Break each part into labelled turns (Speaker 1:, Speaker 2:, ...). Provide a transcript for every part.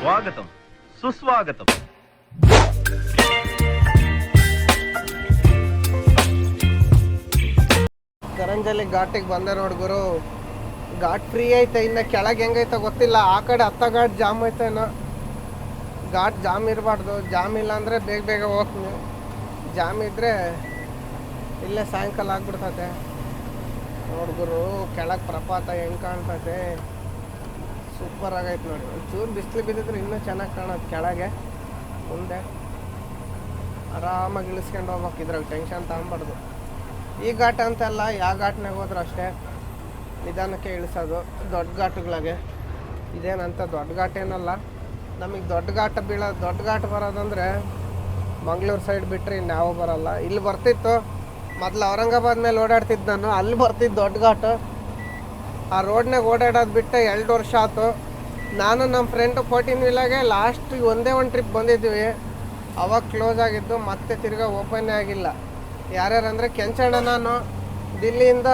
Speaker 1: స్వాగతం సుస్వాగతం
Speaker 2: ಕರಂಜಲ್ಲಿ ಘಾಟಿಗೆ ಬಂದೆ ನೋಡ್ ಗುರು ಘಾಟ್ ಫ್ರೀ ಐತೆ ಇನ್ನು ಕೆಳಗೆ ಹೆಂಗೈತೆ ಗೊತ್ತಿಲ್ಲ ಆ ಕಡೆ ಹತ್ತ ಘಾಟ್ ಜಾಮ್ ಐತೇನೋ ಘಾಟ್ ಜಾಮ್ ಇರಬಾರ್ದು ಜಾಮ್ ಇಲ್ಲ ಅಂದರೆ ಬೇಗ ಬೇಗ ಹೋಗ್ತೀನಿ ಜಾಮ್ ಇದ್ದರೆ ಇಲ್ಲೇ ಸಾಯಂಕಾಲ ಆಗ್ಬಿಡ್ತತೆ ನೋಡ್ ಗುರು ಕೆಳಗೆ ಪ್ರಪಾತ ಹೆಂಗೆ ಕಾಣ್ತತೆ ಸೂಪರ್ ಆಗೈತೆ ನೋಡಿ. ಒಂಚೂರು ಬಿಸಿಲು ಬಿದ್ದಿದ್ರೆ ಇನ್ನೂ ಚೆನ್ನಾಗಿ ಕಾಣೋದು ಕೆಳಗೆ. ಮುಂದೆ ಆರಾಮಾಗಿ ಇಳಿಸ್ಕೊಂಡು ಹೋಗ್ಬೇಕು ಇದ್ರಾಗ ಟೆನ್ಷನ್ ತಗೊಂಬಾರ್ದು. ಈ ಘಾಟ್ ಅಂತಲ್ಲ ಯಾವ ಘಾಟ್ನಾಗ ಹೋದ್ರೂ ಅಷ್ಟೇ ನಿಧಾನಕ್ಕೆ ಇಳಿಸೋದು. ದೊಡ್ಡ ಘಾಟ್ಗಳಿಗೆ. ಇದೇನಂತ ದೊಡ್ಡ ಘಾಟ್ ಏನಲ್ಲ. ನಮಗೆ ದೊಡ್ಡ ಘಾಟ ಬೀಳೋ, ದೊಡ್ಡ ಘಾಟ್ ಬರೋದಂದರೆ ಮಂಗಳೂರು ಸೈಡ್ ಬಿಟ್ಟರೆ ಇನ್ಯಾವ ಬರಲ್ಲ. ಇಲ್ಲಿ ಬರ್ತಿತ್ತು. ಮೊದಲು ಔರಂಗಾಬಾದ್ ಮೇಲೆ ಓಡಾಡ್ತಿದ್ದು ನಾನು. ಅಲ್ಲಿ ಬರ್ತಿದ್ದು ದೊಡ್ಡ ಘಾಟು. ಆ ರೋಡ್ನಾಗ ಓಡಾಡೋದು ಬಿಟ್ಟು ಎರಡು ವರ್ಷ ಆಯ್ತು ನಾನು ನಮ್ಮ ಫ್ರೆಂಡು ಫೋರ್ಟೀನ್ ವೀಲಾಗೆ ಲಾಸ್ಟ್ ಒಂದೇ ಒಂದು ಟ್ರಿಪ್ ಬಂದಿದ್ವಿ. ಅವಾಗ ಕ್ಲೋಸ್ ಆಗಿದ್ದು ಮತ್ತೆ ತಿರ್ಗಾ ಓಪನ್ನೇ ಆಗಿಲ್ಲ. ಯಾರ್ಯಾರು ಅಂದರೆ ಕೆಂಚಣ್ಣ ನಾನು. ದಿಲ್ಲಿಯಿಂದ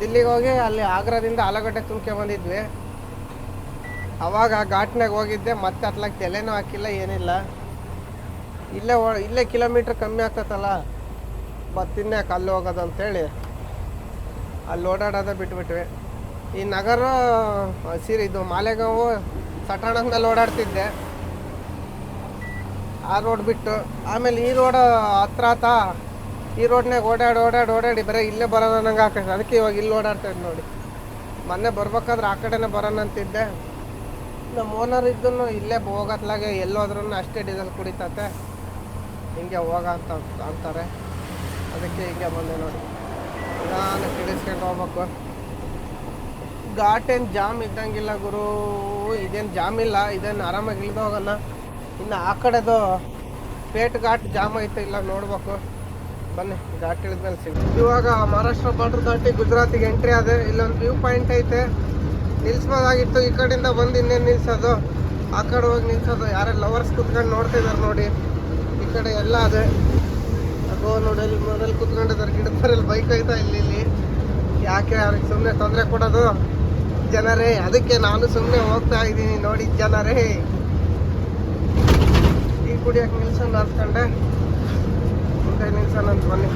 Speaker 2: ದಿಲ್ಲಿಗೆ ಹೋಗಿ ಅಲ್ಲಿ ಆಗ್ರಾದಿಂದ ಆಲೂಗಡ್ಡೆ ತುಂಬ್ಕೆ ಬಂದಿದ್ವಿ. ಅವಾಗ ಆ ಘಾಟ್ನಾಗ ಹೋಗಿದ್ದೆ, ಮತ್ತೆ ಅತ್ಲಾಗ ತಲೆನೂ ಹಾಕಿಲ್ಲ, ಏನಿಲ್ಲ. ಇಲ್ಲೇ ಇಲ್ಲೇ ಕಿಲೋಮೀಟ್ರ್ ಕಮ್ಮಿ ಆಗ್ತೈತಲ್ಲ ಮತ್ತಿನ್ಯಾಕೆ ಅಲ್ಲಿ ಹೋಗೋದು ಅಂತೇಳಿ. ಅಲ್ಲಿ ಓಡಾಡೋದ ಬಿಟ್ಬಿಟ್ವಿ. ಈ ನಗರ ಸೀರೆ ಇದು ಮಾಲೆಗಾವು ಸಟಾಣದಲ್ಲಿ ಓಡಾಡ್ತಿದ್ದೆ. ಆ ರೋಡ್ ಬಿಟ್ಟು, ಆಮೇಲೆ ಈ ರೋಡ್ ಹತ್ರ ಆತ, ಈ ರೋಡ್ನಾಗ ಓಡಾಡಿ ಓಡಾಡಿ ಓಡಾಡಿ ಬರೀ ಇಲ್ಲೇ ಬರೋಣ ನಂಗೆ ಹಾಕೈತೆ ಅದಕ್ಕೆ ಇವಾಗ ಇಲ್ಲಿ ಓಡಾಡ್ತಾ ಇದ್ದೆ ನೋಡಿ. ಮೊನ್ನೆ ಬರ್ಬೇಕಾದ್ರೆ ಆ ಕಡೆನೇ ಬರೋಣ ಅಂತಿದ್ದೆ. ನಮ್ಮ ಓನರ್ ಇದ್ದನು ಇಲ್ಲೇ ಹೋಗತ್ಲಾಗೆ ಎಲ್ಲೋದ್ರೂ ಅಷ್ಟೇ ಡೀಸೆಲ್ ಕುಡಿತತೆ. ಹಿಂಗೆ ಹೋಗ ಅಂತ ಅಂತಾರೆ. ಅದಕ್ಕೆ ಹಿಂಗೆ ಬಂದೆ ನೋಡಿ. ನಿಧಾನ ಕೆಡಿಸ್ಕೊಂಡು ಹೋಗ್ಬೇಕು. ಘಾಟ್ ಏನು ಜಾಮ್ ಇದ್ದಂಗಿಲ್ಲ ಗುರು. ಇದೇನು ಜಾಮ್ ಇಲ್ಲ, ಇದೇನು ಆರಾಮಾಗಿ ಇಲ್ದ ಹೋಗೋಣ ಇನ್ನು ಆ ಕಡೆದು ಪೇಟ್ ಘಾಟ್ ಜಾಮ್ ಐತೆ ಇಲ್ಲ ನೋಡ್ಬೇಕು. ಬನ್ನಿ, ಘಾಟ್ ಇಳಿದ್ಮೇಲೆ ಸಿಗ. ಇವಾಗ ಮಹಾರಾಷ್ಟ್ರ ಬಾರ್ಡರ್ ದಾಟಿ ಗುಜರಾತಿಗೆ ಎಂಟ್ರಿ ಆದೆ. ಇಲ್ಲೊಂದು ವ್ಯೂ ಪಾಯಿಂಟ್ ಐತೆ. ನಿಲ್ಸ್ಬೋದಾಗಿತ್ತು. ಈ ಕಡೆಯಿಂದ ಬಂದು ಇನ್ನೇನು ನಿಲ್ಸೋದು? ಆ ಕಡೆ ಹೋಗಿ ನಿಲ್ಸೋದು? ಯಾರೇ ಲವರ್ಸ್ ಕುತ್ಕೊಂಡು ನೋಡ್ತಿದ್ದಾರೆ ನೋಡಿ. ಈ ಕಡೆ ಎಲ್ಲ ಅದೇ. ಅದು ನೋಡಿ, ಅಲ್ಲಿ ಮನೇಲಿ ಕುತ್ಕೊಂಡಿದ್ದಾರೆ ಗಿಡ ಮರಲ್ಲಿ ಬೈಕ್ ಆಯ್ತಾ ಇಲ್ಲಿ ಇಲ್ಲಿ. ಯಾಕೆ, ಅವ್ರಿಗೆ ಸುಮ್ಮನೆ ತೊಂದರೆ ಕೊಡೋದು? ಜನರೇ, ಅದಕ್ಕೆ ನಾನು ಸುಮ್ಮನೆ ಹೋಗ್ತಾ ಇದ್ದೀನಿ, ನೋಡಿ, ಜನರೇ. ಈ ಕುಡಿಯಕ್ಕೆ ನಿಲ್ಸೋಣ ಅಂದ್ಕೊಂಡೆ ಮುಂದೆ ನಿಲ್ಸೋಣ ಅಂತ ಬನ್ನಿ.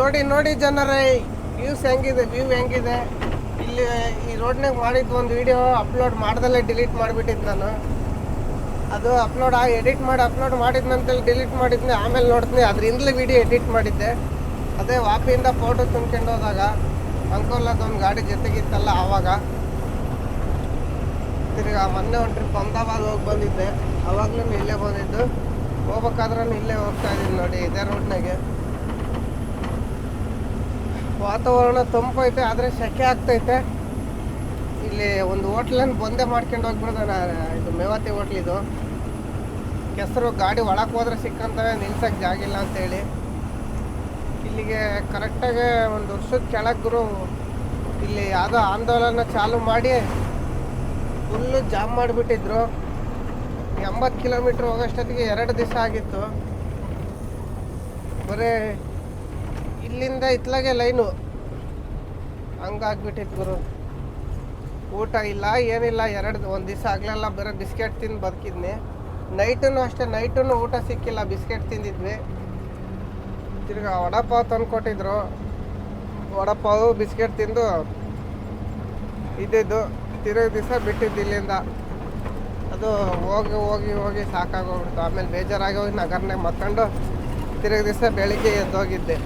Speaker 2: ನೋಡಿ ನೋಡಿ, ಜನರೇ ವ್ಯೂಸ್ ಹೆಂಗಿದೆ ವ್ಯೂ ಹೆಂಗಿದೆ? ಇಲ್ಲಿ ಈ ರೋಡ್ನಾಗ ಮಾಡಿದ್ದು ಒಂದು ವಿಡಿಯೋ ಅಪ್ಲೋಡ್ ಮಾಡ್ದಲ್ಲೇ ಡಿಲೀಟ್ ಮಾಡಿಬಿಟ್ಟಿದ್ದು ನಾನು. ಅದು ಅಪ್ಲೋಡ್ ಆಗಿ ಎಡಿಟ್ ಮಾಡಿ ಅಪ್ಲೋಡ್ ಮಾಡಿದ್ನಂತೇಳಿ ಡಿಲೀಟ್ ಮಾಡಿದ್ನಿ, ಆಮೇಲೆ ನೋಡ್ತೀನಿ ಅದರಿಂದಲೇ ವಿಡಿಯೋ ಎಡಿಟ್ ಮಾಡಿದ್ದೆ. ಅದೇ ವಾಪಿಯಿಂದ ಫೋಟೋ ತುಂಬ್ಕೊಂಡು ಹೋದಾಗ ಅಂಕೋಲದ ಒಂದು ಗಾಡಿ ಜೊತೆಗಿತ್ತಲ್ಲ ಆವಾಗ. ತಿರ್ಗಾ ಮೊನ್ನೆ ಒಂದು ಟ್ರಿಪ್ ಅಹಮದಾಬಾದ್ ಹೋಗಿ ಬಂದಿದ್ದೆ. ಅವಾಗಲೂ ಇಲ್ಲೇ ಬಂದಿದ್ದು. ಹೋಗ್ಬೇಕಾದ್ರೆ ಇಲ್ಲೇ ಹೋಗ್ತಾ ಇದ್ದೀನಿ ನೋಡಿ, ಇದೇ ರೋಡ್ನಾಗೆ ವಾತಾವರಣ ತಂಪೈತೆ, ಆದರೆ ಸೆಕೆ ಆಗ್ತೈತೆ. ಇಲ್ಲಿ ಒಂದು ಹೋಟ್ಲನ್ನು ಬಂದೇ ಮಾಡ್ಕೊಂಡು ಹೋಗ್ಬಿಡ್ದೆ ನಾ ಇದು ಮೇವಾತಿ ಹೋಟ್ಲ್ ಇದು. ಕೆಸರು ಗಾಡಿ ಒಳಗೆ ಹೋದ್ರೆ ಸಿಕ್ಕಂತವೆ ನಿಲ್ಸಕ್ಕೆ ಜಾಗಿಲ್ಲ ಅಂತೇಳಿ. ಇಲ್ಲಿಗೆ ಕರೆಕ್ಟಾಗಿ ಒಂದು ವರ್ಷದ ಗುರು, ಇಲ್ಲಿ ಯಾವುದೋ ಆಂದೋಲನ ಚಾಲು ಮಾಡಿ ಫುಲ್ಲು ಜಾಮ್ ಮಾಡಿಬಿಟ್ಟಿದ್ರು. ಎಂಬತ್ತು ಕಿಲೋಮೀಟ್ರ್ ಹೋಗೋಷ್ಟೊತ್ತಿಗೆ ಎರಡು ದಿವಸ ಆಗಿತ್ತು. ಬರೀ ಇಲ್ಲಿಂದ ಇತ್ಲಾಗೆ ಲೈನು. ಹಂಗಾಗ್ಬಿಟ್ಟಿತ್ತು ಗುರು. ಊಟ ಇಲ್ಲ, ಏನಿಲ್ಲ, ಎರಡು, ಒಂದು ದಿವಸ ಆಗಲೆಲ್ಲ, ಬರೋ ಬಿಸ್ಕೆಟ್ ತಿಂದು ಬದುಕಿದ್ನಿ. ನೈಟೂ ಅಷ್ಟೇ ನೈಟೂ ಊಟ ಸಿಕ್ಕಿಲ್ಲ, ಬಿಸ್ಕೆಟ್ ತಿಂದಿದ್ವಿ. ತಿರ್ಗಾ ವಡಪಾವ್ ತಂದು ಕೊಟ್ಟಿದ್ರು. ವಡಪಾವು, ಬಿಸ್ಕೆಟ್ ತಿಂದು ಇದ್ದಿದ್ದು. ತಿರುಗ ದಿವಸ ಬಿಟ್ಟಿದ್ದು ಇಲ್ಲಿಂದ. ಅದು ಹೋಗಿ ಹೋಗಿ ಹೋಗಿ ಸಾಕಾಗೋಗ್ಬಿಡ್ತು. ಆಮೇಲೆ ಬೇಜಾರಾಗಿ ಹೋಗಿ ನಗರನಾಗ ಮತ್ಕೊಂಡು ತಿರುಗ ದಿವಸ ಬೆಳಿಗ್ಗೆ ಎದ್ದೋಗಿದ್ದೆ.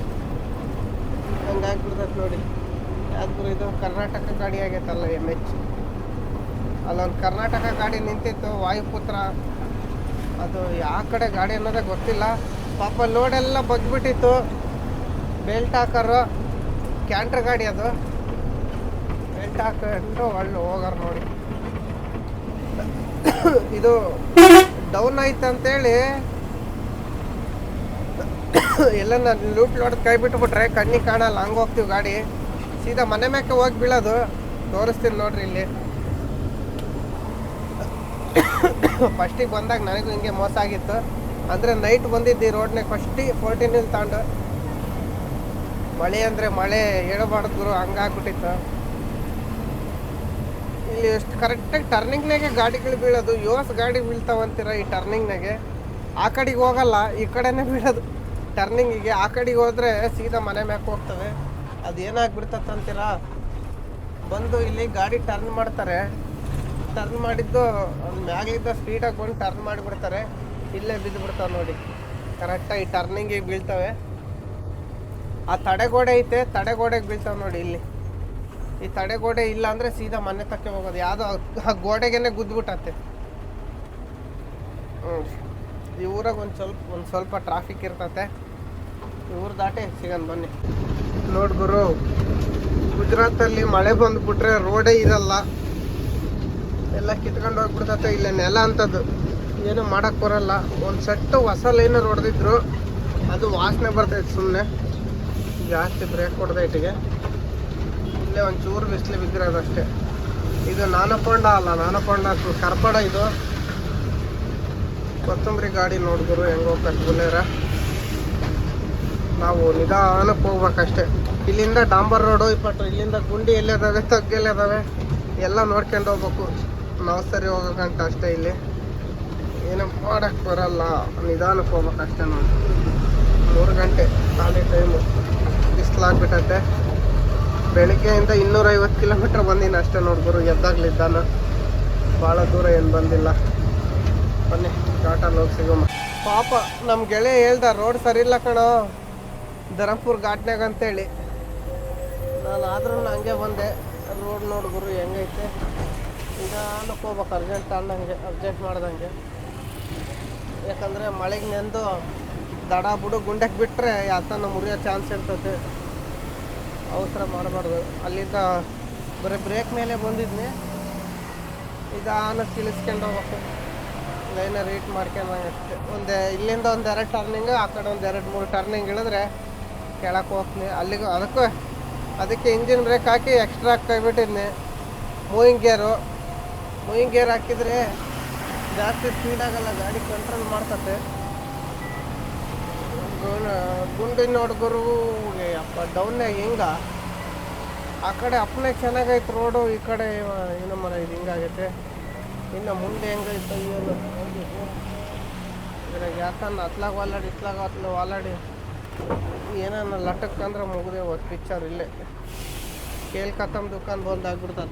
Speaker 2: ಹಂಗಾಗ್ಬಿಡ್ತೈತೆ ನೋಡಿ. ಯಾವ್ದು ಇದು ಕರ್ನಾಟಕ ಗಾಡಿ ಆಗೈತಲ್ಲ ಎಂ ಎಚ್ ಅಲ್ಲೊಂದು ಕರ್ನಾಟಕ ಗಾಡಿ ನಿಂತಿತ್ತು, ವಾಯುಪುತ್ರ. ಅದು ಯಾವ ಕಡೆ ಗಾಡಿ ಅನ್ನೋದೇ ಗೊತ್ತಿಲ್ಲ. ಪಾಪ ಲೋಡೆಲ್ಲ ಬಗ್ಬಿಟ್ಟಿತ್ತು. ಬೆಲ್ಟ್ ಹಾಕರು ಕ್ಯಾಂಟ್ರ್ ಗಾಡಿ ಅದು. ಬೆಲ್ಟ್ ಹಾಕೊಂಡು ಒಳ್ಳೆ ಹೋಗಾರ ನೋಡಿ. ಇದು ಡೌನ್ ಆಯ್ತು ಅಂತೇಳಿ ಎಲ್ಲ ನಾನು ಲೂಟ್ ಲೋಡ್ ಕೈ ಬಿಟ್ಬಿಟ್ರೆ ಕಣ್ಣಿಗೆ ಕಾಣಲ್ಲ, ಹಂಗೆ ಹೋಗ್ತೀವಿ ಗಾಡಿ. ಸೀದಾ ಮನೆ ಮ್ಯಾಕೆ ಹೋಗಿ ಬೀಳೋದು. ತೋರಿಸ್ತೀನಿ ನೋಡ್ರಿ ಇಲ್ಲಿ. ಫಸ್ಟಿಗೆ ಬಂದಾಗ ನನಗೂ ಹಿಂಗೆ ಮೋಸ ಆಗಿತ್ತು. ಅಂದರೆ ನೈಟ್ ಬಂದಿದ್ದು ಈ ರೋಡ್ನಾಗ ಫಸ್ಟಿಗೆ ಫೋರ್ಟೀನಲ್ಲಿ ತಗೊಂಡು ಮಳೆ ಅಂದರೆ ಮಳೆ, ಹೇಳಬಾರ್ದು ಗುರು ಹಂಗಾಗ್ಬಿಟ್ಟಿತ್ತು ಇಲ್ಲಿ ಎಷ್ಟು ಕರೆಕ್ಟಾಗಿ ಟರ್ನಿಂಗ್ನಾಗೆ ಗಾಡಿಗಳು ಬೀಳೋದು. ಯೋಸ್ ಗಾಡಿ ಬೀಳ್ತಾವಂತೀರ ಈ ಟರ್ನಿಂಗ್ನಾಗೆ ಆ ಕಡೆಗೆ ಹೋಗಲ್ಲ, ಈ ಕಡೆನೇ ಬೀಳೋದು. ಟರ್ನಿಂಗಿಗೆ ಆ ಕಡೆಗೆ ಹೋದರೆ ಸೀದಾ ಮನೆ ಮ್ಯಾಕೆ ಹೋಗ್ತವೆ ಅದು ಏನಾಗ್ಬಿಡ್ತಂತೀರ ಬಂದು ಇಲ್ಲಿ ಗಾಡಿ ಟರ್ನ್ ಮಾಡ್ತಾರೆ. ಟರ್ನ್ ಮಾಡಿದ್ದು ಅವ್ನು ಮ್ಯಾಗ್ಲಿದ್ದ ಸ್ಪೀಡಾಗಿ ಬಂದು ಟರ್ನ್ ಮಾಡಿಬಿಡ್ತಾರೆ. ಇಲ್ಲೇ ಬಿದ್ದು ಬಿಡ್ತಾವೆ ನೋಡಿ ಕರೆಕ್ಟಾಗಿ ಟರ್ನಿಂಗಿಗೆ ಬೀಳ್ತವೆ. ಆ ತಡೆಗೋಡೆ ಐತೆ ತಡೆಗೋಡೆಗೆ ಬೀಳ್ತಾವೆ ನೋಡಿ ಇಲ್ಲಿ. ಈ ತಡೆಗೋಡೆ ಇಲ್ಲ ಅಂದರೆ ಸೀದಾ ಮನೆ ತಕ್ಕೆ ಹೋಗೋದು. ಯಾವುದೋ ಆ ಗೋಡೆಗೇನೆ ಗುದ್ದುಬಿಟ್ಟತ್ತೆ ಹ್ಞೂ ಈ ಊರಾಗ ಒಂದು ಸ್ವಲ್ಪ ಒಂದು ಸ್ವಲ್ಪ ಟ್ರಾಫಿಕ್ ಇರ್ತತೆ. ಊರು ದಾಟಿ ಸಿಗನ್ ಬನ್ನಿ. ನೋಡ್ ಗುರು. ಗುಜರಾತಲ್ಲಿ ಮಳೆ ಬಂದ್ಬಿಟ್ರೆ ರೋಡೇ ಇರಲ್ಲ. ಎಲ್ಲ ಕಿತ್ಕೊಂಡು ಹೋಗ್ಬಿಡ್ತತೆ ಇಲ್ಲ ನೆಲ ಅಂತದ್ದು. ಏನು ಮಾಡಕ್ ಬರಲ್ಲ. ಒಂದು ಸೆಟ್ಟು ಹೊಸ ಲೈನರ್ ಹೊಡೆದಿದ್ರು. ಅದು ವಾಸನೆ ಬರ್ತೈತೆ ಸುಮ್ಮನೆ ಜಾಸ್ತಿ ಬ್ರೇಕ್ ಹೊಡೆದ ಇಟ್ಟಿಗೆ ಇಲ್ಲೇ ಒಂದು ಚೂರು ಬಿಸಿಲು ಬಿದ್ದಿರೋದಷ್ಟೇ ಇದು ನಾನಪೊಂಡ ಅಲ್ಲ ನಾನಪೊಂಡ ಕರ್ಪಡ ಇದು. ಕೊತ್ತಂಬರಿ ಗಾಡಿ ನೋಡಿದ್ರು ಹೆಂಗೆ ಹೋಗ್ಬೇಕು ಬುಲ್ಲೇರ ನಾವು ನಿಧಾನಕ್ಕೆ ಹೋಗ್ಬೇಕಷ್ಟೇ. ಇಲ್ಲಿಂದ ಡಾಂಬರ್ ರೋಡು, ಇಪ್ಪತ್ತು ಇಲ್ಲಿಂದ ಗುಂಡಿ ಎಲ್ಲಿದಾವೆ ತಗ್ಗೆಲ್ಲಿದಾವೆ ಎಲ್ಲ ನೋಡ್ಕೊಂಡು ಹೋಗ್ಬೇಕು. ನಾವು ಸರಿ ಹೋಗೋಕಂತ ಅಷ್ಟೇ ಇಲ್ಲಿ. ಏನು ಮಾಡಕ್ಕೆ ಬರಲ್ಲ. ನಿಧಾನಕ್ಕೆ ಹೋಗ್ಬೇಕಷ್ಟೇ ನೋಡಿ ಮೂರು ಗಂಟೆ ಖಾಲಿ ಟೈಮು ಬಿಸಿಲಾಗ್ಬಿಟ್ಟೈತೆ. ಬೆಳಿಗ್ಗೆಯಿಂದ ಇನ್ನೂರೈವತ್ತು ಕಿಲೋಮೀಟ್ರ್ ಬಂದೀನಿ ಅಷ್ಟೇ ನೋಡ್ಬೋರು ಎದ್ದಾಗ್ಲಿದ್ದಾನ ಭಾಳ ದೂರ ಏನು ಬಂದಿಲ್ಲ. ಬನ್ನಿ ಘಾಟಲ್ಲಿ ಹೋಗಿ ಸಿಗೋಮ್ಮ ಪಾಪ ನಮ್ಮ ಗೆಳೆಯ ಹೇಳ್ದ, ರೋಡ್ ಸರಿ ಇಲ್ಲ ಕಣೋ. ಧರಂಪುರ್ ಘಾಟ್ನಾಗ ಅಂತೇಳಿ. ನಾನು ಆದ್ರೂ ಹಂಗೆ ಬಂದೆ. ರೋಡ್ ನೋಡು ಗುರು, ಹೆಂಗೈತೆ? ನಿಧಾನಕ್ಕೆ ಹೋಗ್ಬೇಕು ಅರ್ಜೆಂಟ್ ಅನ್ನಂಗೆ ಅರ್ಜೆಂಟ್ ಮಾಡ್ದಂಗೆ. ಯಾಕಂದರೆ ಮಳೆಗೆ ನೆಂದು ದಡ ಬುಡು ಗುಂಡಕ್ಕೆ ಬಿಟ್ಟರೆ ಯಾತನ ಮುರಿಯೋ ಚಾನ್ಸ್ ಇರ್ತದೆ ಅವಸರ ಮಾಡಬಾರ್ದು. ಅಲ್ಲಿಂದ ಬರೀ ಬ್ರೇಕ್ ಮೇಲೆ ಬಂದಿದ್ನಿ. ನಿಧಾನಕ್ಕೆ ತಿಳಿಸ್ಕೊಂಡು ಹೋಗ್ಬೇಕು. ಲೈನ ರೀಟ್ ಮಾಡ್ಕೊಂಡಂಗೆ ಒಂದು, ಇಲ್ಲಿಂದ ಒಂದು ಎರಡು ಟರ್ನಿಂಗ್ ಆ ಕಡೆ ಒಂದು ಎರಡು ಮೂರು ಟರ್ನಿಂಗ್ ಇಳಿದ್ರೆ ಕೆಳಕ್ಕೆ ಹೋಗ್ತೀನಿ. ಅಲ್ಲಿಗೂ ಅದಕ್ಕೂ ಅದಕ್ಕೆ ಇಂಜಿನ್ ಬ್ರೇಕ್ ಹಾಕಿ ಎಕ್ಸ್ಟ್ರಾ ಕೈಬಿಟ್ಟಿದ್ನಿ. ಮೂವಿಂಗ್ ಗೇರು ಮೂವಿಂಗ್ ಗೇರ್ ಹಾಕಿದರೆ ಜಾಸ್ತಿ ಸ್ಪೀಡ್ ಆಗಲ್ಲ, ಗಾಡಿ ಕಂಟ್ರೋಲ್ ಮಾಡ್ತತೆ. ಗುಂಡಿನ ಹುಡುಗರು ಅಪ್ಪ ಡೌನ್ ಹಿಂಗ. ಆ ಕಡೆ ಅಪ್ಪನೇ ಚೆನ್ನಾಗೈತೆ ರೋಡು ಈ ಕಡೆ ಏನೋ ಮರ ಇದು ಹಿಂಗಾಗೈತೆ. ಇನ್ನು ಮುಂದೆ ಹೆಂಗೈತೆ ಏನು. ಯಾಕಂದ್ರೆ ಅತ್ಲಾಗ ವಾಲಾಡಿ ಇತ್ಲಾಗ ಅತ್ಲ ವಾಲಾಡಿ. ಏನನ್ನ ಲಟಕ್ ಅಂದ್ರೆ ಮುಗಿದೆ ಹೋದ್ ಪಿಕ್ಚರ್ ಇಲ್ಲೇ. ಕೇಳ್ಕತ್ತಮ್ ದುಕಾನ್ ಬಂದ್ ಆಗ್ಬಿಡ್ತದ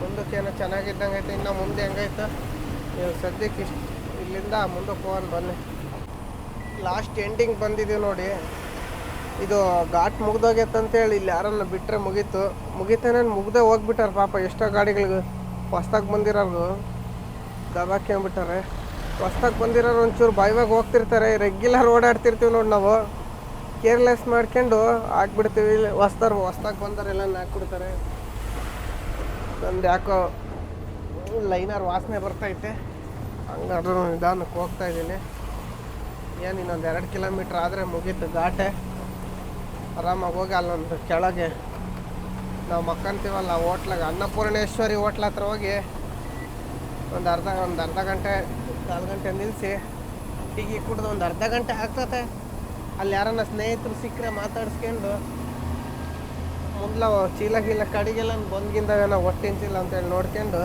Speaker 2: ಮುಂದಕ್ಕೇನೋ ಚೆನ್ನಾಗಿದ್ದಂಗೆ ಐತೆ, ಇನ್ನು ಮುಂದೆ ಹೆಂಗೈತೆ? ನೀವು ಸದ್ಯಕ್ಕೆ ಇಷ್ಟು ಇಲ್ಲಿಂದ ಮುಂದಕ್ಕೆ ಹೋಗೋಣ ಬನ್ನಿ. ಲಾಸ್ಟ್ ಎಂಡಿಂಗ್ ಬಂದಿದ್ದೀವಿ ನೋಡಿ. ಇದು ಘಾಟ್ ಮುಗ್ದೋಗೈತಂತೇಳಿ ಇಲ್ಲಿ ಯಾರನ್ನ ಬಿಟ್ಟರೆ ಮುಗೀತು. ಮುಗಿತೇನೆ ಮುಗ್ದೇ ಹೋಗ್ಬಿಟ್ಟಾರೆ ಪಾಪ, ಎಷ್ಟೋ ಗಾಡಿಗಳಿಗೆ ಹೊಸ್ದಾಗಿ ಬಂದಿರೋರು ದಬಾಕ್ಕೊಂಬಿಟ್ಟಾರೆ ಹೊಸ್ದಾಗಿ ಬಂದಿರೋರು ಒಂಚೂರು ಬಾಯ್ವಾಗ ಹೋಗ್ತಿರ್ತಾರೆ ರೆಗ್ಯುಲರ್ ಓಡಾಡ್ತಿರ್ತೀವಿ ನೋಡಿ ನಾವು. ಕೇರ್ಲೆಸ್ ಮಾಡ್ಕೊಂಡು ಹಾಕ್ಬಿಡ್ತೀವಿ ಹೊಸ್ದಾರು ಹೊಸ್ದಾಗಿ ಬಂದರೆಲ್ಲ ಹಾಕ್ಬಿಡ್ತಾರೆ. ನಂದು ಯಾಕೋ ಲೈನರ್ ವಾಸನೆ ಬರ್ತೈತೆ. ಹಂಗಾದ್ರೂ ನಿಧಾನಕ್ಕೆ ಹೋಗ್ತಾ ಇದ್ದೀನಿ. ಏನು ಇನ್ನೊಂದು ಎರಡು ಕಿಲೋಮೀಟ್ರ್ ಆದರೆ ಮುಗೀತು ಘಾಟೆ. ಆರಾಮಾಗಿ ಹೋಗಿ ಅಲ್ಲೊಂದು ಕೆಳಗೆ. ನಾವು ಮಕ್ಕಂತೀವಲ್ಲ ಹೋಟ್ಲಾಗ, ಅನ್ನಪೂರ್ಣೇಶ್ವರಿ ಹೋಟ್ಲ ಹತ್ರ ಹೋಗಿ ಒಂದು ಅರ್ಧ ಒಂದು ಅರ್ಧ ಗಂಟೆ ಕಾಲು ಗಂಟೆ ನಿಲ್ಲಿಸಿ ಟೀಗಿ ಕುಡ್ದು ಒಂದು ಅರ್ಧ ಗಂಟೆ ಆಗ್ತತೆ. ಅಲ್ಲಿ ಯಾರನ್ನ ಸ್ನೇಹಿತರು ಸಿಕ್ಕರೆ ಮಾತಾಡಿಸ್ಕೊಂಡು, ಮೊದ್ಲ ಚೀಲ ಗೀಲ ಕಡಿಗೆಲ್ಲ ಬಂದ್ಗಿಂದವೇನೋ ಒಟ್ಟಿಂಚಿಲ್ಲ ಅಂತೇಳಿ ನೋಡ್ಕೊಂಡು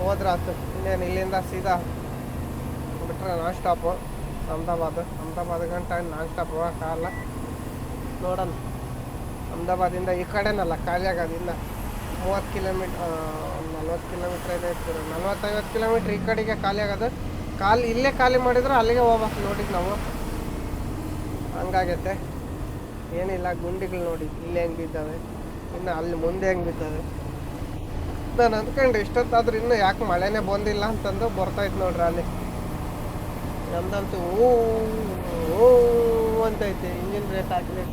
Speaker 2: ಹೋದ್ರಾತು. ಇನ್ನೇನು ಇಲ್ಲಿಂದ ಸೀದಾ ಬಿಟ್ರೆ ನಾನ್ ಸ್ಟಾಪು ಅಹಮದಾಬಾದ್. ಅಹಮದಾಬಾದ್ ಗಂಟ ನಾನ್ ಸ್ಟಾಪ್ ಹೋಗೋಕ್ಕಾಗಲ್ಲ ನೋಡೋಣ. ಅಹಮದಾಬಾದಿಂದ ಈ ಕಡೆನಲ್ಲ ಖಾಲಿ ಆಗೋದು ಮೂವತ್ತು ಕಿಲೋಮೀಟ್ರ್ ನಲ್ವತ್ತು ಕಿಲೋಮೀಟ್ರ್ ಇದೆ ಇರ್ತೀರ ನಲ್ವತ್ತೈವತ್ತು ಕಿಲೋಮೀಟ್ರ್ ಈ ಕಡೆಗೆ ಖಾಲಿ ಆಗೋದು ಖಾಲಿ ಇಲ್ಲೇ ಖಾಲಿ ಮಾಡಿದ್ರೆ ಅಲ್ಲಿಗೆ ಹೋಗ್ಬೇಕು ನೋಡಿದ್ದು ನಾವು ಹಂಗಾಗೈತೆ ಏನಿಲ್ಲ ಗುಂಡಿಗಳು ನೋಡಿ ಇಲ್ಲಿ ಹೆಂಗೆ ಬಿದ್ದಾವೆ ಇನ್ನು ಅಲ್ಲಿ ಮುಂದೆ ಹೆಂಗೆ ಬಿದ್ದಾವೆ ನಾನು ಅಂದ್ಕೊಂಡು ಇಷ್ಟೊತ್ತಾದ್ರೂ ಇನ್ನೂ ಯಾಕೆ ಮಳೆನೇ ಬಂದಿಲ್ಲ ಅಂತಂದು ಬರ್ತಾಯ್ತು ನೋಡ್ರಿ ಅಲ್ಲಿ ನಮ್ದಂತೂ ಓ ಓ ಅಂತೈತೆ ಇಂಜಿನ್ ರೇಟ್ ಹಾಕಿದ್ರೆ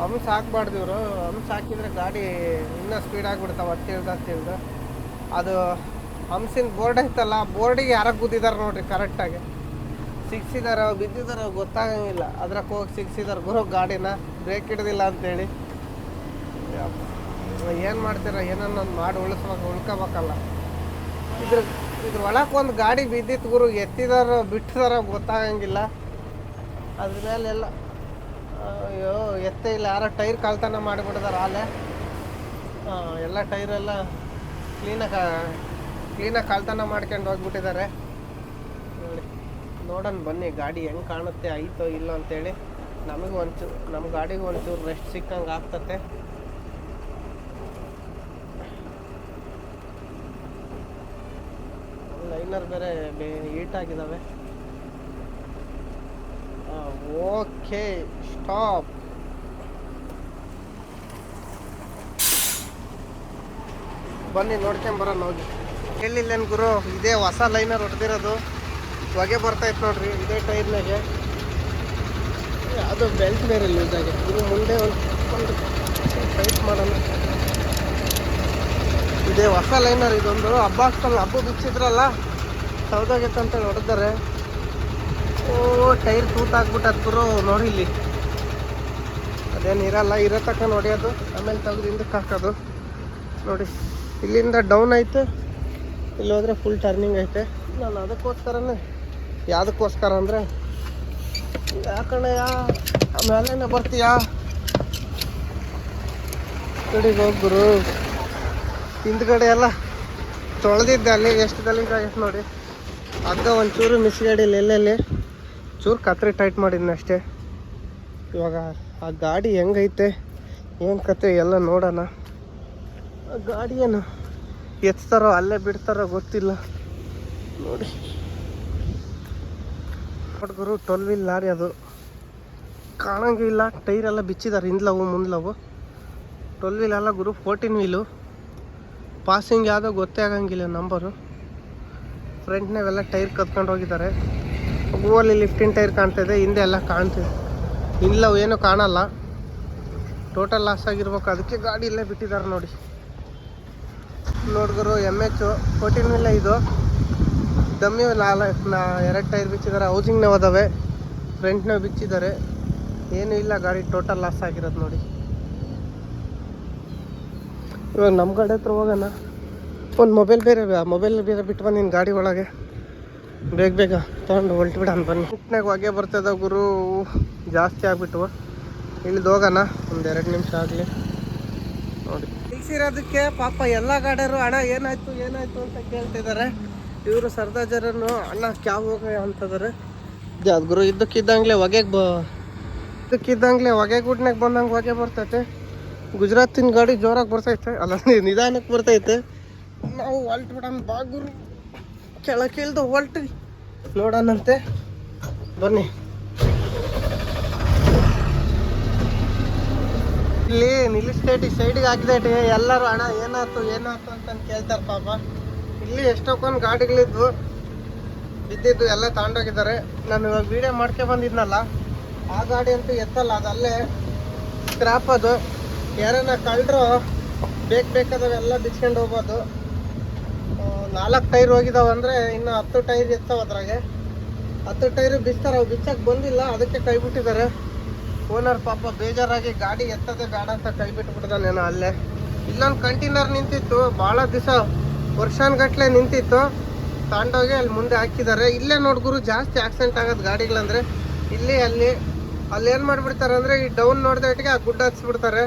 Speaker 2: ಹಂಸ ಹಾಕ್ಬಾರ್ದು ಇವರು. ಅವನು ಹಾಕಿದ್ರೆ ಗಾಡಿ ಇನ್ನೂ ಸ್ಪೀಡ್ ಆಗಿಬಿಡ್ತಾವೆ ಹತ್ತಿಳ್ದು ತಿಳ್ದು, ಅದು ಹಂಸಿನ ಬೋರ್ಡ್ ಐತಲ್ಲ ಬೋರ್ಡಿಗೆ ಯಾರು ಗುದ್ದಿದ್ದಾರೆ ನೋಡ್ರಿ ಕರೆಕ್ಟಾಗಿ ಸಿಕ್ಸಿದಾರೋ ಬಿದ್ದಿದಾರ ಗೊತ್ತಾಗಂಗಿಲ್ಲ. ಅದ್ರಾಗ ಹೋಗಿ ಸಿಕ್ಸಿದಾರೆ ಗುರು ಗಾಡಿನ ಬ್ರೇಕ್ ಹಿಡ್ದಿಲ್ಲ ಅಂತೇಳಿ. ಏನು ಮಾಡ್ತೀರ ಏನನ್ನೊಂದು ಮಾಡಿ ಉಳಿಸ್ಬೇಕು, ಉಳ್ಕೋಬೇಕಲ್ಲ. ಇದ್ರ ಇದ್ರ ಒಳಗೆ ಒಂದು ಗಾಡಿ ಬಿದ್ದಿತ್ತು ಗುರು, ಎತ್ತಿದಾರ, ಬಿಟ್ಟಿದಾರೋ ಗೊತ್ತಾಗಂಗಿಲ್ಲ. ಅದ್ರ ಮೇಲೆಲ್ಲ ಅಯ್ಯೋ, ಎತ್ತೆ ಇಲ್ಲ. ಯಾರೋ ಟೈರ್ ಕಳ್ತನ ಮಾಡಿಬಿಟ್ಟಿದಾರೆ ಆಲೆ. ಹಾಂ ಎಲ್ಲ ಟೈರೆಲ್ಲ ಕ್ಲೀನಾಗಿ ಕ್ಲೀನಾಗಿ ಕಳ್ತನ ಮಾಡ್ಕೊಂಡು ಹೋಗ್ಬಿಟ್ಟಿದ್ದಾರೆ. ನೋಡಿ, ನೋಡೋಣ ಬನ್ನಿ, ಗಾಡಿ ಹೆಂಗೆ ಕಾಣುತ್ತೆ ಐತೋ ಇಲ್ಲೋ ಅಂತೇಳಿ. ನಮಗೆ ಒಂಚೂರು ನಮ್ಮ ಗಾಡಿಗೆ ಒಂಚೂರು ರೆಸ್ಟ್ ಸಿಕ್ಕಂಗೆ ಆಗ್ತತೆ. ಲೈನರ್ ಬೇರೆ ಬೇ ಹೀಟ್ ಆಗಿದ್ದಾವೆ ಓಕೆ, ಸ್ಟಾಪ್. ಬನ್ನಿ ನೋಡ್ಕೊಂಬರೋಣ ಹೋಗಿ. ಹೇಳಿಲ್ಲೇನು ಗುರು? ಇದೇ ಹೊಸ ಲೈನರ್ ಹೊಡೆದಿರೋದು. ಹೊಗೆ ಬರ್ತೈತೆ ನೋಡ್ರಿ, ಇದೇ ಟೈರ್ನಾಗೆ ಅದು ಬೆಲ್ಟ್ ಬೇರೆ ಲೂಸ್ ಆಗಿ ಇದು ಮುಂದೆ ಒಂದು ಟೈಟ್ ಮಾಡೋಣ. ಇದೇ ಹೊಸ ಲೈನರ್ ಇದೊಂದು ಹಬ್ಬ ಹಾಕ್ತಲ್ಲ ಹಬ್ಬ ಬಿಚ್ಚಿದ್ರಲ್ಲ ಸೌದಾಗೈತೆ ಅಂತೇಳಿ ಹೊಡೆದಾರೆ ಓ, ಟೈರ್ ತೂತಾಗ್ಬಿಟ್ಟದ್ ಗುರು ನೋಡಿ ಇಲ್ಲಿ. ಅದೇನು ಇರಲ್ಲ, ಇರೋ ತಕ್ಕ ಅದು. ಆಮೇಲೆ ತೆಗೆದು ಹಿಂದಕ್ಕೆ ಹಾಕೋದು. ನೋಡಿ, ಇಲ್ಲಿಂದ ಡೌನ್ ಐತೆ, ಇಲ್ಲಿ ಹೋದ್ರೆ ಫುಲ್ ಟರ್ನಿಂಗ್ ಐತೆ. ನಾನು ಅದಕ್ಕೋಸ್ಕರನೇ, ಯಾವುದಕ್ಕೋಸ್ಕರ ಅಂದರೆ ಯಾಕಣ್ಣ ಯಾ ಆಮೇಲೆ ಬರ್ತೀಯಾ? ಕಡೆಗೆ ಹೋಗ್ಬರು ಹಿಂದ್ಗಡೆ ಎಲ್ಲ ತೊಳೆದಿದ್ದೆ ಅಲ್ಲಿ, ಎಷ್ಟು ಗಲೀಜ್ ಆಗೈತೆ ನೋಡಿ. ಹಗ್ಗ ಒಂಚೂರು ಮಿಸ್ಗಡಿಲ್ಲ ಎಲ್ಲೆಲ್ಲಿ? ಚೂರು ಕತ್ರಿ ಟೈಟ್ ಮಾಡಿದ್ನಷ್ಟೇ ಇವಾಗ ಆ ಗಾಡಿ ಹೆಂಗೈತೆ, ಏನು ಕತೆ ಎಲ್ಲ ನೋಡೋಣ. ಆ ಗಾಡಿ ಏನು ಎತ್ತಾರೋ ಅಲ್ಲೇ ಬಿಡ್ತಾರೋ ಗೊತ್ತಿಲ್ಲ. ನೋಡಿ. ಹುಡುಗರು ಟ್ವೆಲ್ ವೀಲ್ ಲಾರಿ ಅದು. ಕಾಣಂಗಿಲ್ಲ ಟೈರ್ ಎಲ್ಲ ಬಿಚ್ಚಿದ್ದಾರೆ ಹಿಂದ್ಲವು ಮುಂದ್ಲವು ಟ್ವೆಲ್ ವೀಲ್ ಅಲ್ಲ ಗುರು ಫೋರ್ಟೀನ್ ವೀಲು ಪಾಸಿಂಗ್ ಯಾವುದೋ ಗೊತ್ತೇ ಆಗಂಗಿಲ್ಲ ನಂಬರು. ಫ್ರಂಟ್ನಾಗೆಲ್ಲ ಟೈರ್ ಕತ್ಕೊಂಡು ಹೋಗಿದ್ದಾರೆ. ಹೂವಲ್ಲಿ ಲಿಫ್ಟಿನ್ ಟೈರ್ ಕಾಣ್ತಾ ಇದೆ ಹಿಂದೆ ಎಲ್ಲ ಕಾಣ್ತಿದೆ. ಇಲ್ಲ, ಏನೂ ಕಾಣಲ್ಲ. ಟೋಟಲ್ ಲಾಸ್ ಆಗಿರ್ಬೇಕು, ಅದಕ್ಕೆ ಗಾಡಿ ಇಲ್ಲೇ ಬಿಟ್ಟಿದ್ದಾರೆ ನೋಡಿ. ನೋಡಿದ್ರು ಎಂ ಎಚ್ ಫೋರ್ಟೀನ್ ವೀಲ ಇದು. ನಾಲ್ಕು ನಾ ಎರಡು ಟೈರ್ ಬಿಚ್ಚಿದ್ದಾರೆ ಹೌಸಿಂಗ್ನವು ಅದಾವೆ. ಫ್ರಂಟ್ನವು ಬಿಚ್ಚಿದ್ದಾರೆ. ಏನು ಇಲ್ಲ, ಗಾಡಿ ಟೋಟಲ್ ಲಾಸ್ ಆಗಿರೋದು ನೋಡಿ. ಇವಾಗ ನಮ್ಮ ಗಾಡಿ ಹತ್ರ ಹೋಗೋಣ. ಒಂದು ಮೊಬೈಲ್ ಬೇರೆ ಮೊಬೈಲ್ ಬೇರೆ ಬಿಟ್ಟು ನಿನ್ನ ಗಾಡಿ ಒಳಗೆ. ಬೇಗ ಬೇಗ ತಗೊಂಡು ಹೊಲ್ಟ್ ಬಿಡೋಣ ಬನ್ನಿ. ಪುಟ್ನಾಗ ಹೊಗೆ ಬರ್ತದ ಗುರು. ಜಾಸ್ತಿ ಆಗ್ಬಿಟ್ಟು ಇಳಿದು ಹೋಗೋಣ. ಒಂದು ಎರಡು ನಿಮಿಷ ಆಗಲಿ. ನೋಡಿ. ಸಿಗ್ಸಿರೋದಕ್ಕೆ ಪಾಪ ಎಲ್ಲ ಗಾಡಿಯರು, ಅಣ್ಣ, ಏನಾಯ್ತು ಏನಾಯ್ತು? ಅಂತ ಕೇಳ್ತಿದ್ದಾರೆ ಇವರು ಸರ್ದಾಜರನ್ನು, ಅಣ್ಣ ಕ್ಯಾಬ್ ಹೋಗ ಅಂತದಾರೆ ಅದು ಗುರು? ಇದ್ದಕ್ಕಿದ್ದಂಗ್ಲೆ ಹೊಗೆಗೆ ಬ ಇದ್ದಕ್ಕಿದ್ದಂಗ್ಲೆ ಹೊಗೆ ಗುಡ್ನಾಗ ಬಂದಂಗೆ ಹೊಗೆ ಬರ್ತೈತೆ. ಗುಜರಾತಿನ ಗಾಡಿ ಜೋರಾಗಿ ಬರ್ತೈತೆ. ಅಲ್ಲ ನಿಧಾನಕ್ಕೆ ಬರ್ತೈತೆ. ನಾವು ಹೊಲ್ಟ್ ಬಿಡೋಣ ಬಾ ಇಳ್ದು ಹೊಲ್ಟ್ರಿ ನೋಡೋಣಂತೆ ಬನ್ನಿ. ಇಲ್ಲಿ ನಿಲ್ಲಿಸ್ಟೇಟಿ ಸೈಡಿಗೆ ಹಾಕಿದೈಟಿ ಎಲ್ಲರೂ ಅಣ್ಣ, ಏನಾಯ್ತು ಏನಾಯ್ತು ಅಂತ ಕೇಳ್ತಾರೆ ಪಾಪ. ಇಲ್ಲಿ ಎಷ್ಟೊಕ್ಕೊಂದು ಗಾಡಿಗಳಿದ್ವು ಬಿದ್ದಿದ್ದು ಎಲ್ಲ ತಗೊಂಡೋಗಿದ್ದಾರೆ ನಾನು ಇವಾಗ ವೀಡಿಯೋ ಮಾಡ್ಕೊ ಬಂದಿದ್ನಲ್ಲ, ಆ ಗಾಡಿ ಅಂತೂ ಎತ್ತಲ್ಲ, ಅದಲ್ಲೇ ಸ್ಕ್ರಾಪ್ ಅದು. ಯಾರನ್ನ ಕಳ್ಳರು ಬೇಕು ಬೇಕಾದವೆಲ್ಲ ಬಿಚ್ಕೊಂಡು ಹೋಗ್ಬೋದು. ನಾಲ್ಕು ಟೈರ್ ಹೋಗಿದಾವ ಅಂದರೆ ಇನ್ನು ಹತ್ತು ಟೈರ್ ಎತ್ತಾವ ಅದ್ರಾಗೆ. ಹತ್ತು ಟೈರ್ ಬಿಚ್ತಾರೆ ಅವು ಬಿಚ್ಚಕ್ಕೆ ಬಂದಿಲ್ಲ, ಅದಕ್ಕೆ ಕೈ ಬಿಟ್ಟಿದ್ದಾರೆ ಓನರ್ ಪಾಪ ಬೇಜಾರಾಗಿ ಗಾಡಿ ಎತ್ತದೆ ಬೇಡ ಅಂತ ಕೈ ಬಿಟ್ಬಿಟ್ಟಿದ್ದಾನೇನೋ ಅಲ್ಲೇ. ಇಲ್ಲೊಂದು ಕಂಟೈನರ್ ನಿಂತಿತ್ತು ಭಾಳ ದಿವಸ ವರ್ಷಾನ್ಗಟ್ಲೆ ನಿಂತಿತ್ತು. ತಾಂಡೋಗಿ ಅಲ್ಲಿ ಮುಂದೆ ಹಾಕಿದ್ದಾರೆ ಇಲ್ಲೇ ನೋಡ್ಗುರು ಜಾಸ್ತಿ ಆಕ್ಸಿಡೆಂಟ್ ಆಗೋದು ಗಾಡಿಗಳಂದ್ರೆ ಇಲ್ಲಿ ಅಲ್ಲಿ ಅಲ್ಲಿ ಏನು ಮಾಡಿಬಿಡ್ತಾರೆ ಅಂದರೆ ಈ ಡೌನ್ ನೋಡಿದ ಆ ಗುಡ್ಡ ಹಚ್ಬಿಡ್ತಾರೆ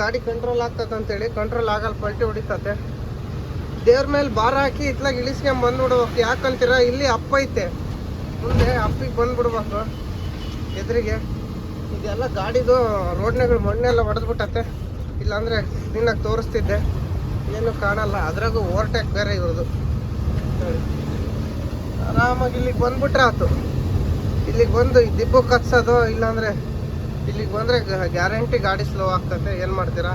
Speaker 2: ಗಾಡಿ ಕಂಟ್ರೋಲ್ ಆಗ್ತದೆ ಅಂತೇಳಿ ಕಂಟ್ರೋಲ್ ಆಗಲ್ಲ, ಪಲ್ಟಿ ಹೊಡಿತತೆ. ದೇವ್ರ ಮೇಲೆ ಭಾರ ಹಾಕಿ ಇತ್ಲಾಗ ಇಳಿಸ್ಕೊಂಡ್ ಬಂದ್ಬಿಡ್ಬೇಕು ಯಾಕಂತೀರ? ಇಲ್ಲಿ ಅಪ್ಪ ಐತೆ. ಮುಂದೆ ಅಪ್ಪಿಗೆ ಬಂದ್ಬಿಡ್ಬೇಕು ಎದುರಿಗೆ. ಇದೆಲ್ಲ ಗಾಡಿದು ರೋಡ್ನಾಗಳು ಮಣ್ಣೆಲ್ಲ ಹೊಡೆದ್ಬಿಟ್ಟತ್ತೆ ಇಲ್ಲಾಂದ್ರೆ ನಿನ್ನಾಗ ತೋರಿಸ್ತಿದ್ದೆ. ಏನು ಕಾಣಲ್ಲ. ಅದ್ರಾಗೂ ಓವರ್ಟೇಕ್ ಬೇರೆ ಇವ್ರದ್ದು. ಆರಾಮಾಗಿ ಇಲ್ಲಿಗೆ ಬಂದ್ಬಿಟ್ರೆ ಆಯ್ತು ಇಲ್ಲಿಗೆ ಬಂದು ದಿಬ್ಬಕ್ಕೆ ಹತ್ಸೋದು ಇಲ್ಲಾಂದ್ರೆ ಇಲ್ಲಿಗೆ ಬಂದರೆ ಗ್ಯಾರಂಟಿ ಗಾಡಿ ಸ್ಲೋ ಆಗ್ತತೆ. ಏನು ಮಾಡ್ತೀರಾ?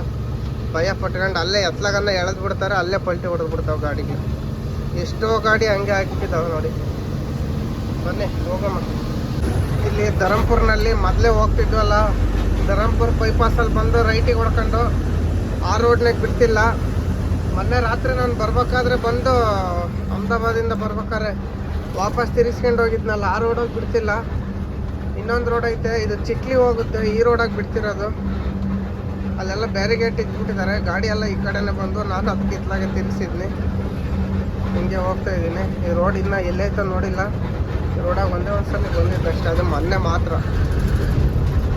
Speaker 2: ಭಯ ಪಟ್ಕೊಂಡು ಅಲ್ಲೇ ಎತ್ಲಾಗನ್ನ ಎಳೆದು ಬಿಡ್ತಾರೆ, ಅಲ್ಲೇ ಪಲ್ಟಿ ಹೊಡೆದು ಬಿಡ್ತಾವೆ ಗಾಡಿಗೆ. ಎಷ್ಟೋ ಗಾಡಿ ಹಂಗೆ ಹಾಕಿದ್ದಾವೆ ನೋಡಿ. ಬನ್ನಿ ಹೋಗಮ್ಮ ಇಲ್ಲಿ ಧರಂಪುರ್ನಲ್ಲಿ ಮೊದಲೇ ಹೋಗ್ತಿದ್ವಲ್ಲ, ಧರಂಪುರ್ ಬೈಪಾಸಲ್ಲಿ ಬಂದು ರೈಟಿಗೆ ಹೊಡ್ಕೊಂಡು ಆ ರೋಡ್ನಾಗ ಬಿಡ್ತಿಲ್ಲ ಮೊನ್ನೆ ರಾತ್ರಿ ನಾನು ಬರ್ಬೇಕಾದ್ರೆ ಬಂದು ಅಹಮದಾಬಾದಿಂದ ಬರ್ಬೇಕಾದ್ರೆ ವಾಪಸ್ ತಿರ್ಸ್ಕೊಂಡು ಹೋಗಿದ್ನಲ್ಲ, ಆ ರೋಡಾಗಿ ಬಿಡ್ತಿಲ್ಲ. ಇನ್ನೊಂದು ರೋಡ್ ಐತೆ, ಇದು ಚಿಕ್ಲಿ ಹೋಗುತ್ತೆ, ಈ ರೋಡಾಗಿ ಬಿಡ್ತಿರೋದು. ಅಲ್ಲೆಲ್ಲ ಬ್ಯಾರಿಗೇಟ್ ಇಟ್ಬಿಟ್ಟಿದ್ದಾರೆ. ಗಾಡಿ ಎಲ್ಲ ಈ ಕಡೆನೇ ಬಂದು ನಾನು ಅದಕ್ಕೆ ಇತ್ಲಾಗೆ ತಿರ್ಸಿದ್ನಿ. ಹಿಂಗೆ ಹೋಗ್ತಾ ಇದ್ದೀನಿ. ಈ ರೋಡ್ ಇನ್ನೂ ಎಲ್ಲೈತೋ ನೋಡಿಲ್ಲ. ರೋಡಾಗ ಒಂದೇ ಒಂದು ಸಲ ಬಂದಿದ್ದು ಅಷ್ಟೇ. ಅದು ಮೊನ್ನೆ ಮಾತ್ರ.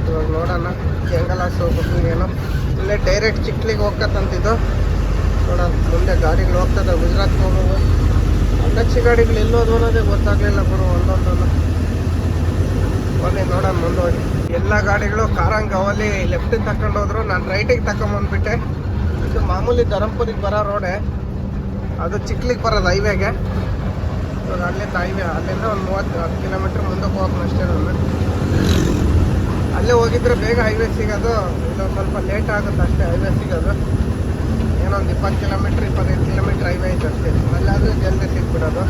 Speaker 2: ಇವಾಗ ನೋಡೋಣ. ಹೆಂಗಲ್ಲ ಹೋಗ್ಬೇಕು ಏನೋ. ಇಲ್ಲೇ ಡೈರೆಕ್ಟ್ ಚಿಕ್ಲಿಗೆ ಹೋಗ್ಕತ್ತಂತಿದ್ದು ನೋಡೋಣ. ಮುಂದೆ ಗಾಡಿಗಳು ಹೋಗ್ತದೆ. ಗುಜರಾತ್ಗೆ ಹೋಗೋದು. ಅಣ್ಣಚ್ಚಿ ಗಾಡಿಗಳು ಎಲ್ಲೋದು ಅನ್ನೋದೇ ಗೊತ್ತಾಗಲಿಲ್ಲ ಗುರು ಒಂದೊಂದನ್ನು. ಬನ್ನಿ ನೋಡೋಣ ಮುಂದೋಗಿ ಎಲ್ಲ ಗಾಡಿಗಳು ಕಾರಂಗ್ ಅವಲ್ಲಿ ಲೆಫ್ಟಿಗೆ ತಕೊಂಡು ಹೋದ್ರು. ನಾನು ರೈಟಿಗೆ ತಕೊಂಬಂದ್ಬಿಟ್ಟೆ ಇದು ಮಾಮೂಲಿ ಧರಂಪುರಿಗೆ ಬರೋ ರೋಡೆ ಅದು ಚಿಕ್ಲಿಗೆ ಬರೋದು ಹೈವೇಗೆ ಅಲ್ಲಿಂದ ಹೈವೇ ಅಲ್ಲಿಂದ ಒಂದು ಮೂವತ್ತು ಹತ್ತು ಕಿಲೋಮೀಟ್ರ್ ಮುಂದಕ್ಕೆ ಹೋಗೋಣ ಅಷ್ಟೇ ನಾನು. ಅಲ್ಲೇ ಹೋಗಿದ್ರೆ ಬೇಗ ಹೈವೇ ಸಿಗೋದು. ಇದು ಸ್ವಲ್ಪ ಲೇಟ್ ಆಗುತ್ತೆ ಅಷ್ಟೇ ಹೈವೇ ಸಿಗೋದು. ಏನೋ ಒಂದು ಇಪ್ಪತ್ತು ಕಿಲೋಮೀಟ್ರ್ ಇಪ್ಪತ್ತೈದು ಕಿಲೋಮೀಟ್ರ್ ಹೈವೇ ಐತೆ ಅಷ್ಟೇ. ಅಲ್ಲಾದರೂ ಜಲ್ದಿ ಸಿಕ್ಬಿಡೋದು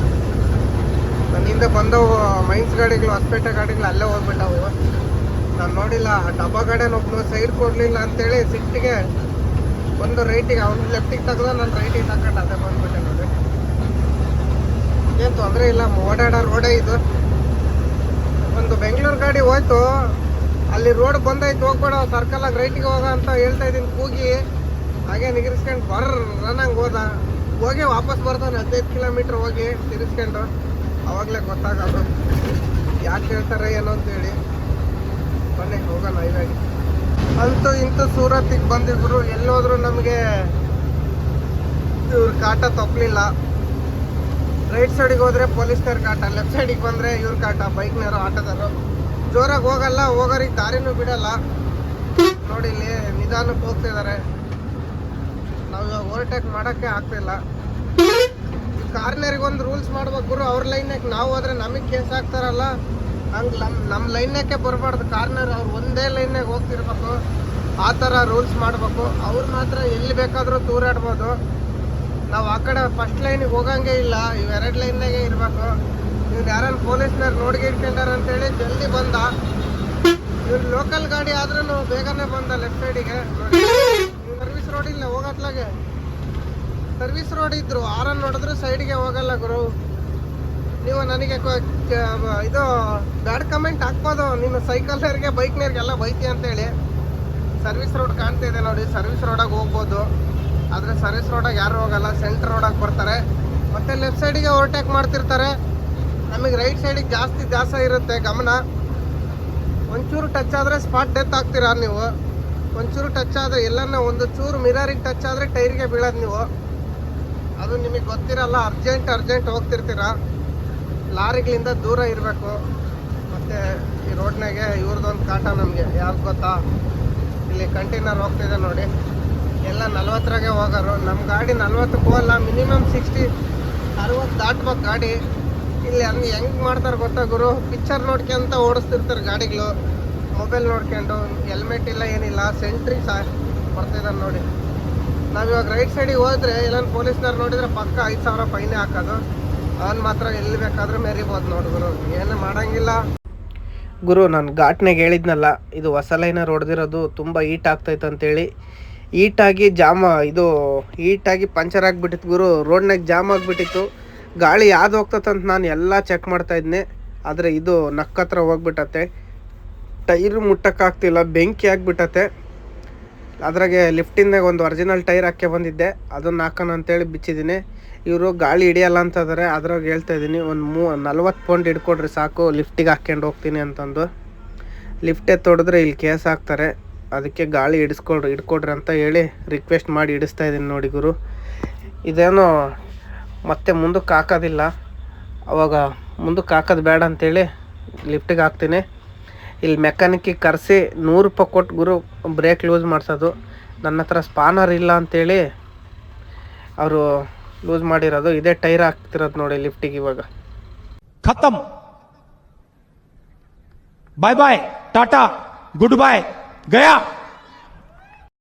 Speaker 2: ನನ್ನಿಂದ ಬಂದವು ಮೈನ್ಸ್ ಗಾಡಿಗಳು, ಹೊಸಪೇಟೆ ಗಾಡಿಗಳು ಅಲ್ಲೇ ಹೋಗ್ಬಿಟ್ಟವು. ನಾನು ನೋಡಿಲ್ಲ, ಆ ಡಬ್ಬ ಗಾಡಿನ ಒಬ್ಬನು ಸೈಡ್ ಕೊಡಲಿಲ್ಲ ಅಂತೇಳಿ ಸಿಟ್ಟಿಗೆ ಒಂದು ರೈಟಿಗೆ ಅವ್ನು ಲೆಫ್ಟಿಗೆ ತೆಗೆದ ನಾನು ರೈಟಿಗೆ ತಗೊಂಡು ಅದೇ ಬಂದ್ಬಿಟ್ಟೆ ನೋಡಿ. ಏನು ತೊಂದರೆ ಇಲ್ಲ, ಓಡಾಡೋ ರೋಡೇ ಇದು. ಒಂದು ಬೆಂಗಳೂರು ಗಾಡಿ ಹೋಯ್ತು, ಅಲ್ಲಿ ರೋಡ್ ಬಂದೈತೆ ಹೋಗ್ಬೇಡ ಸರ್ಕಲಾಗಿ ರೈಟಿಗೆ ಹೋಗ ಅಂತ ಹೇಳ್ತಾ ಇದ್ದೀನಿ ಕೂಗಿ. ಹಾಗೆ ನಿಗಿರಿಸ್ಕೊಂಡು ಬರ್ ರನ್ನಂಗೆ ಹೋದ. ಹೋಗಿ ವಾಪಸ್ ಬರ್ತಾನೆ ಹದಿನೈದು ಕಿಲೋಮೀಟ್ರ್ ಹೋಗಿ ತಿರ್ಸ್ಕೊಂಡು. ಅವಾಗಲೇ ಗೊತ್ತಾಗೋದು. ಯಾಕೆ ಹೇಳ್ತಾರೆ ಏನೋ ಅಂತೇಳಿ. ಬನ್ನಿ ಹೋಗಲ್ಲ ಇದಾಗಿ. ಅಂತೂ ಇಂತೂ ಸೂರತ್ತಿಗೆ ಬಂದಿದ್ರು, ಎಲ್ಲೋದ್ರು ನಮಗೆ ಇವ್ರ ಕಾಟ ತಪ್ಪಲಿಲ್ಲ ರೈಟ್ ಸೈಡಿಗೆ ಹೋದ್ರೆ ಪೊಲೀಸ್ನವ್ರ ಕಾಟ, ಲೆಫ್ಟ್ ಸೈಡಿಗೆ ಬಂದರೆ ಇವ್ರ ಕಾಟ, ಬೈಕ್ನವರು, ಆಟೋದವರು. ಜೋರಾಗಿ ಹೋಗಲ್ಲ, ಹೋಗೋರಿಗೆ ದಾರಿನೂ ಬಿಡಲ್ಲ. ನೋಡಿ, ಇಲ್ಲಿ ನಿಧಾನಕ್ಕೆ ಹೋಗ್ತಿದ್ದಾರೆ ನಾವು ಇವಾಗ ಓವರ್ಟೇಕ್ ಮಾಡೋಕ್ಕೆ ಆಗ್ತಿಲ್ಲ. ಕಾರ್ನರಿಗೆ ಒಂದು ರೂಲ್ಸ್ ಮಾಡ್ಬೇಕು ಅವ್ರ ಲೈನಾಗ ನಾವು ಹೋದ್ರೆ ನಮಗೆ ಕೇಸ್ ಹಾಕ್ತಾರಲ್ಲ ಹಂಗೆ ನಮ್ಮ ನಮ್ಮ ಲೈನಾಗೆ ಬರಬಾರ್ದು? ಕಾರ್ನರ್ ಅವ್ರು ಒಂದೇ ಲೈನಾಗ ಹೋಗ್ತಿರ್ಬೇಕು. ಆ ಥರ ರೂಲ್ಸ್ ಮಾಡಬೇಕು. ಅವ್ರು ಮಾತ್ರ ಎಲ್ಲಿ ಬೇಕಾದರೂ ತೂರಾಡ್ಬೋದು. ನಾವು ಆ ಕಡೆ ಫಸ್ಟ್ ಲೈನಿಗೆ ಹೋಗಂಗೆ ಇಲ್ಲ. ಇವೆರಡು ಲೈನ್ನಾಗೆ ಇರಬೇಕು. ಇವ್ರು ಯಾರನ್ನ ಪೊಲೀಸ್ನವ್ರು ಇಟ್ಕೊಂಡಾರ ಅಂತೇಳಿ ಜಲ್ದಿ ಬಂದ. ಇವ್ರು ಲೋಕಲ್ ಗಾಡಿ ಆದ್ರೂ ಬೇಗನೆ ಬಂದ ಲೆಫ್ಟ್ ಸೈಡಿಗೆ ಸರ್ವಿಸ್ ರೋಡ್ ಇಲ್ಲ, ಹೋಗತ್ಲಾಗೆ. ಸರ್ವಿಸ್ ರೋಡ್ ಇದ್ರು, ಆರನ್ ನೋಡಿದ್ರು ಸೈಡ್ಗೆ ಹೋಗಲ್ಲ ಗುರು. ನೀವು ನನಗೆ ಇದು ಬ್ಯಾಡ್ ಕಮೆಂಟ್ ಹಾಕ್ಬೋದು. ನೀನು ಸೈಕಲ್ನವ್ರಿಗೆ ಬೈಕ್ನವ್ರಿಗೆಲ್ಲ ಬೈತಿ ಅಂತೇಳಿ. ಸರ್ವಿಸ್ ರೋಡ್ ಕಾಣ್ತಾ ಇದೆ ನೋಡಿ. ಸರ್ವಿಸ್ ರೋಡಾಗ ಹೋಗ್ಬೋದು. ಆದರೆ ಸರ್ವಿಸ್ ರೋಡಾಗ ಯಾರು ಹೋಗಲ್ಲ. ಸೆಂಟ್ರ್ ರೋಡಾಗ ಬರ್ತಾರೆ. ಮತ್ತು ಲೆಫ್ಟ್ ಸೈಡಿಗೆ ಓವರ್ಟೇಕ್ ಮಾಡ್ತಿರ್ತಾರೆ. ನಮಗೆ ರೈಟ್ ಸೈಡಿಗೆ ಜಾಸ್ತಿ ದಾಸ ಇರುತ್ತೆ ಗಮನ. ಒಂಚೂರು ಟಚ್ ಆದರೆ ಸ್ಪಾಟ್ ಡೆತ್ ಆಗ್ತೀರಾ ನೀವು? ಒಂಚೂರು ಟಚ್ ಆದರೆ ಎಲ್ಲನ ಒಂದು ಚೂರು ಮಿರರಿಗೆ ಟಚ್ ಆದರೆ ಟೈರ್ಗೆ ಬೀಳೋದು ನೀವು. ಅದು ನಿಮಗೆ ಗೊತ್ತಿರಲ್ಲ. Urgent urgent ಹೋಗ್ತಿರ್ತೀರ? ಲಾರಿಗಳಿಂದ ದೂರ ಇರಬೇಕು. ಮತ್ತು ಈ ರೋಡ್ನಾಗೆ ಇವ್ರದ್ದೊಂದು ಕಾಟ ನಮಗೆ, ಯಾವ್ದು ಗೊತ್ತಾ? ಇಲ್ಲಿ ಕಂಟೈನರ್ ಹೋಗ್ತಿದೆ ನೋಡಿ. ಎಲ್ಲ ನಲ್ವತ್ತರಾಗೆ ಹೋಗೋರು. ನಮ್ಮ ಗಾಡಿ ನಲ್ವತ್ತಕ್ಕೆ ಹೋಗಲ್ಲ ಮಿನಿಮಮ್ ಸಿಕ್ಸ್ಟಿ, ಅರವತ್ತು ದಾಟ್ಬೇಕು ಗಾಡಿ. ಇಲ್ಲಿ ಹಂಗೆ ಹೆಂಗೆ ಮಾಡ್ತಾರೆ ಗೊತ್ತಾ ಗುರು? ಪಿಕ್ಚರ್ ನೋಡ್ಕೊಂತ ಓಡಿಸ್ತಿರ್ತಾರೆ ಗಾಡಿಗಳು. ಮೊಬೈಲ್ ನೋಡ್ಕೊಂಡು, ಹೆಲ್ಮೆಟ್ ಇಲ್ಲ, ಏನಿಲ್ಲ ಸೆಂಟ್ರಿ ಸಹ ಬರ್ತಿದ್ದಾರೆ ನೋಡಿ. ನಾವು ಇವಾಗ ರೈಟ್ ಸೈಡಿಗೆ ಹೋದ್ರೆ ಎಲ್ಲ ಪೊಲೀಸ್ನವ್ರು ನೋಡಿದರೆ ಪಕ್ಕ ಐದು ಸಾವಿರ ಫೈನೇ ಹಾಕೋದು. ಅವನು ಮಾತ್ರ ಎಲ್ಲಿ ಬೇಕಾದ್ರೂ ಮೆರಿಬೋದು ನೋಡು ಗುರು. ಏನು ಮಾಡಂಗಿಲ್ಲ. ಗುರು, ನಾನು ಘಾಟ್ನಾಗ ಹೇಳಿದ್ನಲ್ಲ, ಇದು ಹೊಸ ಲೈನರ್ ಹೊಡೆದಿರೋದು ತುಂಬ ಈಟ್ ಆಗ್ತೈತೆ ಅಂತೇಳಿ ಈಟಾಗಿ ಜಾಮ, ಇದು ಈಟಾಗಿ ಪಂಚರ್ ಆಗಿಬಿಟ್ಟಿತ್ತು ಗುರು. ರೋಡ್ನಾಗ ಜಾಮ್ ಆಗಿಬಿಟ್ಟಿತ್ತು. ಗಾಳಿ ಯಾವ್ದು ಅಂತ ನಾನು ಎಲ್ಲ ಚೆಕ್ ಮಾಡ್ತಾ ಇದ್ದೆ ಆದರೆ ಇದು ನಕ್ಕತ್ರ ಹೋಗ್ಬಿಟ್ಟತೆ. ಟೈರ್ ಮುಟ್ಟಕ್ಕಾಗ್ತಿಲ್ಲ, ಬೆಂಕಿ ಆಗಿಬಿಟ್ಟತ್ತೆ ಅದ್ರಾಗೆ ಲಿಫ್ಟಿಂದಾಗ ಒಂದು ಒರಿಜಿನಲ್ ಟೈರ್ ಹಾಕಿ ಬಂದಿದ್ದೆ. ಅದನ್ನು ಹಾಕೋಣ ಅಂತೇಳಿ ಬಿಚ್ಚಿದ್ದೀನಿ. ಇವರು ಗಾಳಿ ಹಿಡಿಯಲ್ಲ ಅಂತಂದರೆ ಅದ್ರಾಗ ಹೇಳ್ತಾ ಇದ್ದೀನಿ, ಒಂದು ಮೂ, ನಲ್ವತ್ತು ಪೌಂಡ್ ಹಿಡ್ಕೊಡ್ರಿ ಸಾಕು, ಲಿಫ್ಟಿಗೆ ಹಾಕ್ಕೊಂಡು ಹೋಗ್ತೀನಿ ಅಂತಂದು. ಲಿಫ್ಟೇ ತೊಡೆದ್ರೆ ಇಲ್ಲಿ ಕೇಸ್ ಹಾಕ್ತಾರೆ. ಅದಕ್ಕೆ ಗಾಳಿ ಹಿಡಿಸ್ಕೊಡ್ರಿ ಹಿಡ್ಕೊಡ್ರಿ ಅಂತ ಹೇಳಿ ರಿಕ್ವೆಸ್ಟ್ ಮಾಡಿ ಹಿಡಿಸ್ತಾ ಇದ್ದೀನಿ ನೋಡಿ ಗುರು. ಇದೇನು ಮತ್ತೆ ಮುಂದಕ್ಕೆ ಹಾಕೋದಿಲ್ಲ. ಅವಾಗ ಮುಂದಕ್ಕೆ ಹಾಕೋದು ಬೇಡ ಅಂತೇಳಿ ಲಿಫ್ಟಿಗೆ ಹಾಕ್ತೀನಿ. ಇಲ್ಲಿ ಮೆಕ್ಯಾನಿಕ್ಕಿಗೆ ಕರೆಸಿ ನೂರು ರೂಪಾಯಿ ಕೊಟ್ಟು ಗುರು ಬ್ರೇಕ್ ಲೂಸ್ ಮಾಡಿಸೋದು. ನನ್ನ ಹತ್ರ ಸ್ಪಾನರ್ ಇಲ್ಲ ಅಂತೇಳಿ ಅವರು ಯೂಸ್ ಮಾಡಿರೋದು. ಇದೇ ಟೈರ್ ಹಾಕ್ತಿರೋದು ನೋಡಿ ಲಿಫ್ಟಿಗೆ ಇವಾಗ.
Speaker 3: ಖತಮ್ ಬಾಯ್ ಬಾಯ್ ಟಾಟಾ ಗುಡ್ ಬಾಯ್ ಗಯಾ